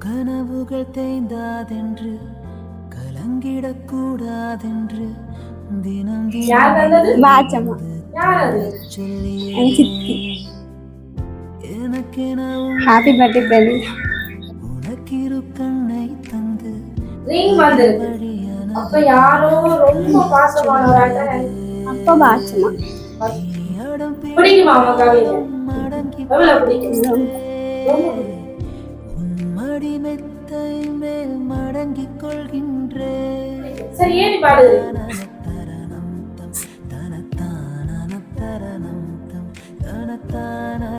கனவுகள் தேய்ந்தாதென்று கலங்கிடக்கூடாதென்று தினம் எனக்கென ஹாப்பி பர்த்டே பிரதி உனக்கிரு கண்ணை தந்து அப்ப யாரோ ரொம்ப பாசமானவராக அப்பா வாச்சம்மா. அடம் பிடிக்குமா அவங்க கவிதை? மடங்கி எவ்வளவு பிடிக்கும். மடி மெத்தை மேல் மடங்கிக் கொள்கின்றேன் சரி தனத்தானன தரணம் தம் தனத்தான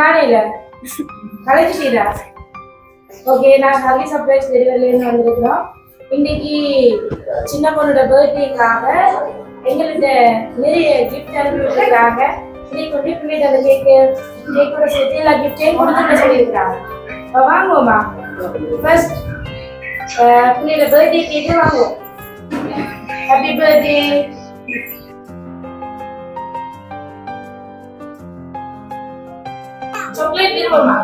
காணையில கலைச்சிட்டீரா ஓகே நான் ஹவி சர்ப்ரைஸ் டெலிவரிலேருந்து வந்திருக்கிறோம். இன்னைக்கு சின்ன பொண்ணோட பர்த்டேக்காக எங்கள்கிட்ட நிறைய கிஃப்ட் அனுப்பிவிட்டுருக்காங்க இன்னைக்கு வந்து பிள்ளைகிட்ட அந்த கேக்கு கேக்கோட சேர்த்து எல்லா கிஃப்டையும் கொடுத்துட்டு சொல்லியிருக்கிறாங்க. அப்ப வாங்குவோமா? ஃபர்ஸ்ட் பிள்ளையோட பர்த்டே கேக்கு வாங்குவோம். ஹாப்பி பர்த்டே சாக்லேட் விரும்புமா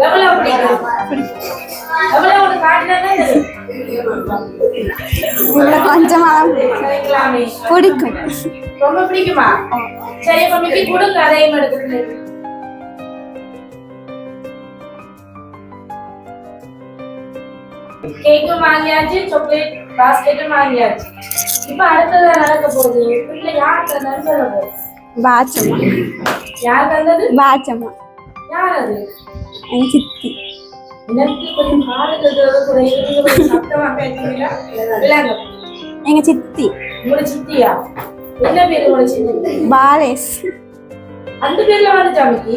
எவ்வளவு பிடிக்கும் எவ்வளவு ஒரு காட்டினா கொஞ்சமா பிடிக்கும் ரொம்ப பிடிக்குமா? சரி அப்ப மிக்கி கொடுங்க அதையும் எடுத்துட்டு கேக்கும் வாங்கியாச்சு சாக்லேட் பாஸ்கெட்டும் வாங்கியாச்சு. இப்ப அடுத்ததா நடக்க போகுது. பிள்ளை யார் தந்தான்னு சொல்ல போகுது வாச்சம்மா. யார் தந்தது? வாச்சம்மா. யார் அது? என் சித்தி எங்க சித்தி. உங்களோட சித்தியா? என்ன பேரு உங்களோட சித்தி? பாலேஸ் அந்த பேர்ல வந்து ஜாமிக்கு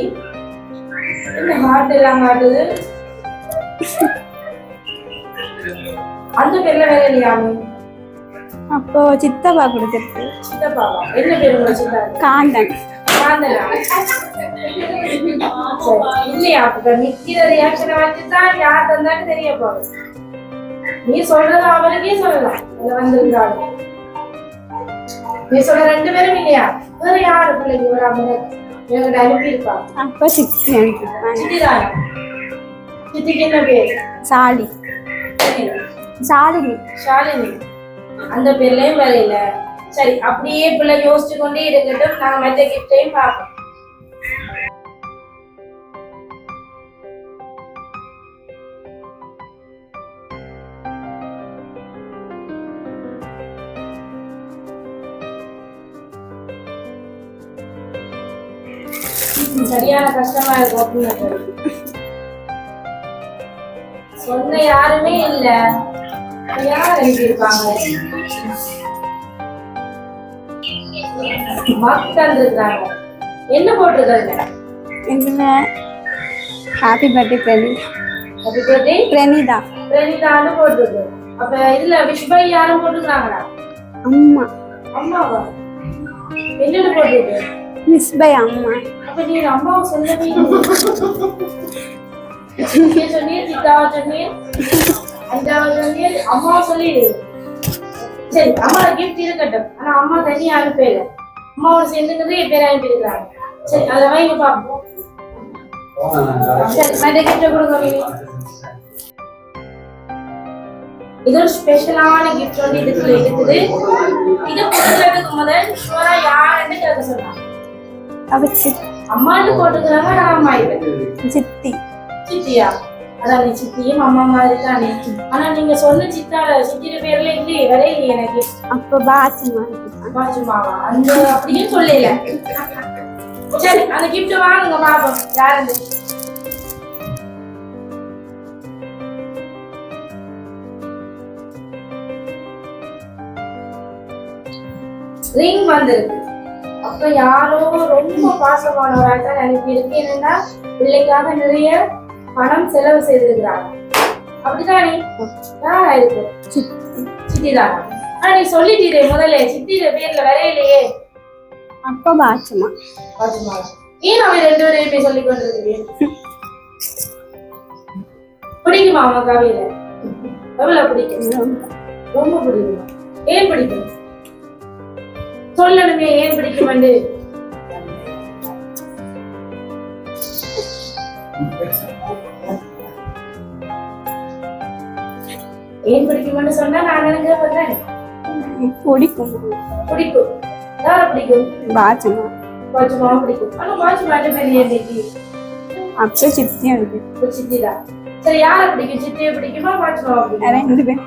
என்ன ஹார்ட் எல்லாம் காட்டுது? அந்த பேர்ல வேற இல்லையாமே அப்போ சித்தப்பா கொடுத்துருக்கு. சித்தப்பாவா? என்ன பேரு உங்களோட காந்தன்? இல்லையா அப்ப நிக்கிற ரியாக்ஷனை வச்சுதான் யார் தந்தான்னு தெரிய போகுது நீ சொல்றது அவருக்கே சொல்லலாம் வந்திருந்தாலும் நீ சொல்ற ரெண்டு பேரும் இல்லையா வேற யாரு பிள்ளைங்க ஒரு எங்கிட்ட அனுப்பியிருப்பா அப்போ சித்தி சித்திதானா சித்திக்கு என்ன பேர் சாலி. சாலினி. ஷாலினி அந்த பேர்லயும் இல்ல சரி அப்படியே பிள்ளை யோசிச்சு கொண்டே இருக்கட்டும். நாங்க மற்ற கிஃப்டையும் பார்ப்போம். சரியான கஷ்டமா இருக்கும். சொன்ன யாருமே இல்ல. யார் அனுப்பியிருப்பாங்க மக்கள் இருக்காங்க. என்ன போட்டிருக்காங்க? இதுல happy birthday Prani. Happy birthday Pranitha. பிரணிதான்னு போட்டிருக்கு. அப்ப இதுல விஷ்பாய் யாரும் போட்டிருக்காங்களா அம்மா. அம்மாவா? என்னன்னு போட்டிருக்கு? பை அம்மா. அப்ப அப்ப நீ அம்மாவை சொல்லவே இல்லை சொன்னீர் சித்தாவை சொன்னீர் அஞ்சாவை சொன்னீர் அம்மாவை சொல்லிடு. சரி அம்மாவோட கிஃப்ட் இருக்கட்டும். ஆனா அம்மா தனியா அனுப்பல அம்மாவோட சேர்ந்துக்கிறது என் பேர் அனுப்பியிருக்கிறாங்க சரி அதை வாங்கி பார்ப்போம் சரி மற்ற கிஃப்ட் கொடுங்க இது ஒரு ஸ்பெஷலான கிஃப்ட் வந்து இதுக்குள்ள இருக்குது. இது கொடுக்கறதுக்கு முதல் ஷுவரா யாருன்னு கேட்க சொன்னாங்க அவ அம்மான்னு போட்டுக்கிறாங்க நான் அம்மா இல்லை சித்தி. சித்தியா? அதான் நீ சித்தியும் அம்மா மாதிரி தானே ஆனா நீங்க சொன்ன சித்தால சித்திர பேர்ல இல்லையே வரையிலையே எனக்கு. அப்போ பாச்சமா பாச்சுமாவா அந்த அப்படியும் சொல்லல. சரி அந்த கிஃப்ட் வாங்குங்க பாப்போம். யாரு ரிங் வந்திருக்கு. அப்ப யாரோ ரொம்ப பாசமானவராக தான் அனுப்பியிருக்கு என்னன்னா பிள்ளைக்காக நிறைய பணம் செலவு செய்திருக்கிறாங்க. அப்படிதானே இருக்கு சித்தி சித்திதானா. ஆனா நீ சொல்லிட்டீரே முதல்ல சித்திர பேர்ல வரையிலையே. அப்போ பாச்சமா பாத்துமா ஏன் அவன் ரெண்டு பேரையும் போய் சொல்லி கொண்டிருக்கிறேன் பிடிக்குமா அவன் கவியில எவ்வளவு பிடிக்கும். ரொம்ப பிடிக்குமா. ஏன் பிடிக்கும்? சொல்லணுமே ஏன் பிடிக்கும் ஏன் பிடிக்கும்னு சொன்னா நான் நினைக்கிற பார்த்தேன் பிடிக்கும். பிடிக்கும். யார பிடிக்கும்? பாச்சமா பாச்சுமாவும் பிடிக்கும். ஆனா என்ன பெரிய இன்னைக்கு அப்போ சித்தியும் இருக்கு. ஒரு சித்திதான் சரி யார பிடிக்கும்? சித்தியை பிடிக்குமா பாச்சுமாவை பிடிக்கும்? ரெண்டு பேர்.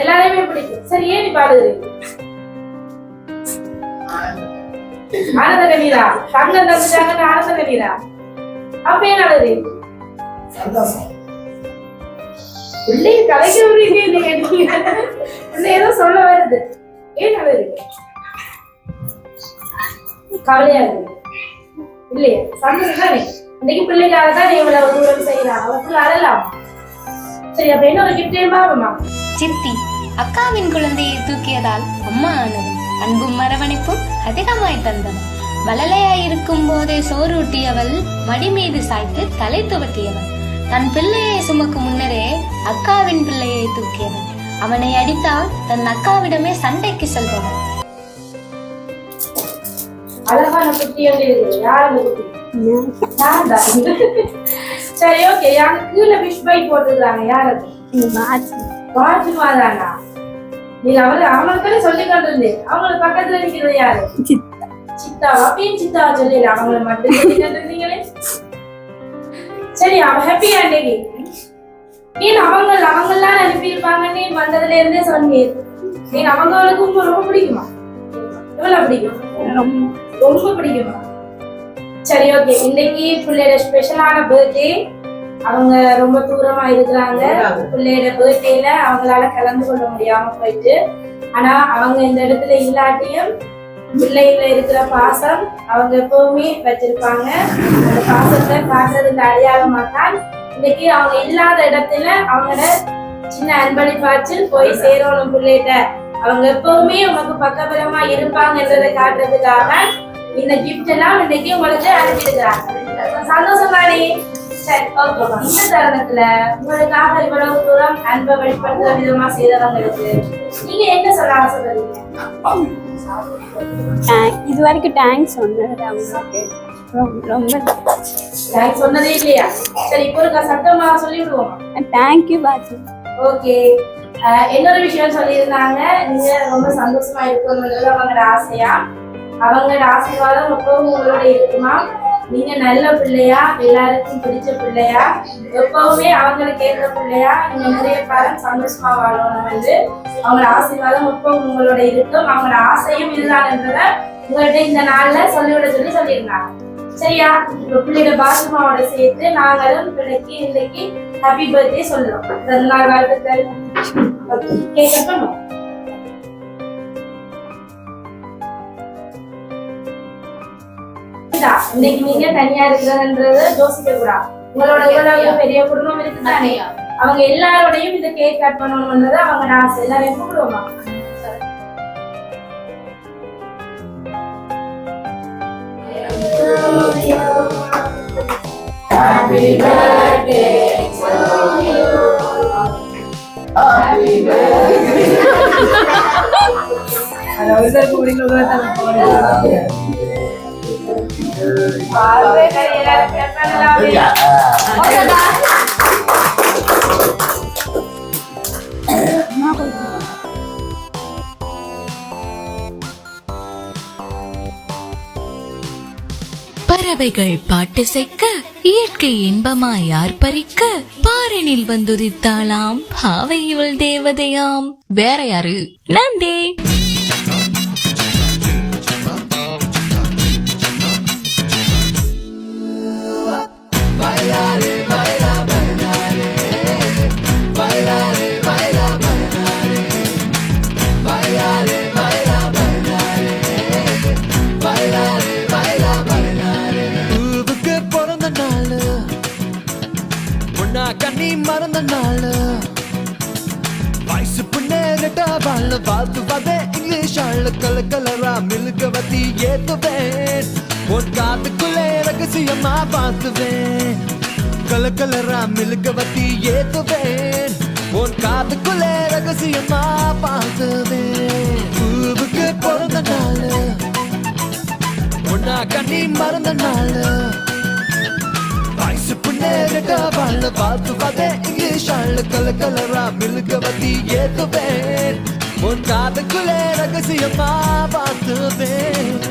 எல்லாரையுமே பிடிக்கும். சரி ஏன் நீ பாடுகிறீங்க? ஆனந்த கண்ணீரா தங்கம் தந்துட்டாங்கன்னு ஆனந்த கண்ணீரா அப்ப ஏன் அழுது? பிள்ளைய கலைக்க விடுறீங்க நீங்க நீங்க. பிள்ளை ஏதோ சொல்ல வருது. ஏன் அழுது? கவலையா இருக்கு. இல்லையா சந்தோஷம் தானே? இன்னைக்கு பிள்ளைக்காக தான் நீ இவ்வளவு தூரம் செய்யலாம் அவளுக்கு அழலாம். சரி அப்ப என்ன ஒரு கிஃப்டே பாப்போமா சித்தி அக்காவின் குழந்தையை தூக்கியதால் அம்மா ஆனது அன்பும் அரவணைப்பும் அதிகமாய் தந்தவள் வளலையாயிருக்கும் போதே சோறூட்டியவள் மடி மீது சாய்த்து தலை துவட்டியவள். தன் பிள்ளையை சுமக்கும் முன்னரே அக்காவின் பிள்ளையை தூக்கியவள். அவனை அடித்தால் தன் அக்காவிடமே சண்டைக்கு செல்பவள். அழகான குட்டி எப்படி இருக்குது யார் அந்த குட்டி நான் தான். சரி ஓகே யாரு? கீழே ஃபிஷ் பை போட்டுருக்காங்க. யார் அது? பாச்சமா பாஜுமா தானா நீ அவரு அவங்களுக்கு சொல்லி கொண்டிருந்தேன் அவங்களுக்கு பக்கத்துல நிக்கிறது யாரு? சித்தா. சித்தாவா அப்பயும் சித்தாவா சொல்லல அவங்கள மட்டும் சொல்லி கொண்டிருந்தீங்களே. சரி அவ ஹாப்பியா இன்னைக்கு? ஏன் அவங்க அவங்கெல்லாம் அனுப்பியிருப்பாங்கன்னு வந்ததுல இருந்தே சொன்னீர் ஏன் அவங்களுக்கு உங்க ரொம்ப பிடிக்குமா? எவ்வளவு பிடிக்கும்? ரொம்ப. ரொம்ப பிடிக்குமா? சரி ஓகே இன்னைக்கு பிள்ளையோட ஸ்பெஷலான பர்த்டே அவங்க ரொம்ப தூரமா இருக்கிறாங்க. பிள்ளையோட பர்த்டேல அவங்களால கலந்து கொள்ள முடியாம போயிட்டு. ஆனா அவங்க இந்த இடத்துல இல்லாட்டியும் பிள்ளைகள இருக்கிற பாசம் அவங்க எப்பவுமே வச்சிருப்பாங்க. அந்த பாசத்தை காட்டுறதுக்கு அடையாளமா தான் இன்னைக்கு அவங்க இல்லாத இடத்துல அவங்களோட சின்ன அன்பளிப்பாச்சு போய் சேரணும் பிள்ளைகிட்ட. அவங்க எப்பவுமே உனக்கு பக்கபலமா இருப்பாங்கன்றதை காட்டுறதுக்காக இந்த கிஃப்ட் எல்லாம் இன்னைக்கு உங்களுக்கு அனுப்பியிருக்கிறாங்க. சந்தோஷம் தானே இந்த தருணத்துல உங்களுக்காக இவ்வளவு தூரம் அன்பை வெளிப்படுத்துற விதமா செய்தவங்களுக்கு நீங்க என்ன சொல்ல ஆசைப்படுறீங்க? இது வரைக்கும் தேங்க்ஸ் சொன்னது அவங்களுக்கு ரொம்ப எனக்கு சொன்னதே இல்லையா? சரி இப்போ ஒரு சத்தமா சொல்லி விடுவோம். தேங்க்யூ பாச்சமா ஓகே இன்னொரு விஷயம் சொல்லியிருந்தாங்க. நீங்க ரொம்ப சந்தோஷமா இருக்கணும்ன்றது அவங்களோட ஆசையா? அவங்களோட ஆசீர்வாதம் உங்களோட இருக்குமா? நீங்க நல்ல பிள்ளையா எல்லாருக்கும் பிடிச்ச பிள்ளையா எப்பவுமே அவங்களுக்கு ஏற்ற பிள்ளையா நீங்க நிறைய பேரன் சந்தோஷமா வாழணும் வந்து அவங்களோட ஆசீர்வாதம் எப்பவும் உங்களோட இருக்கும் அவங்களோட ஆசையும் இதுதான்ன்றத உங்கள்கிட்ட இந்த நாள்ல சொல்லிவிட சொல்லி சொல்லியிருந்தாங்க. சரியா? இப்ப பிள்ளையோட பாசுமாவோட சேர்த்து நாங்களும் பிள்ளைக்கு இன்னைக்கு ஹாப்பி பர்த்டே சொல்றோம். பிறந்தநாள் வாழ்த்துக்கள். கேட்கணும் இதா, இன்னைக்கு நீங்க தனியா இருக்கிறதுன்றத யோசிக்க கூடாது உங்களோட இவ்வளவு பெரிய குடும்பம் இருக்குதானே? அவங்க எல்லாரோடையும் இந்த கேக் கட் பண்ணணும்ன்றது அவங்க ஆசை. எல்லாரையும் கூப்பிடுவோமா? வாழ்வே கையில கட்டலாமே. பறவைகள் பாட்டு செக்க இயற்கை இன்பமாய் யார் பறிக்க பாரினில் வந்துதித்தாளாம் பாவை இவள் தேவதையாம். வேற யாரு? நந்தே. வாழ வாழ்த்து வதே இங்கிலீஷ் ஆள் கல கலரா மில்க வத்தி ஏத்துவேன். உன் காத்துக்குள்ளே ரகசியமா பார்த்துவேன் கல கலரா மில்க வத்தி ஏத்துவேன். உன் காத்துக்குள்ளே ரகசியமா பார்த்துவேன் பூவுக்கு பிறந்த நாள் உன்னா கண்ணி மறந்த நாள். வயசு புண்ணேறிட்ட பார்த்து வாழ்த்து இங்கிலீஷ் ஆள் கல கலரா மில்க வத்தி ஏத்துவேன் உன் காதுக்குள்ளே ரகசியமா பார்த்துவேன்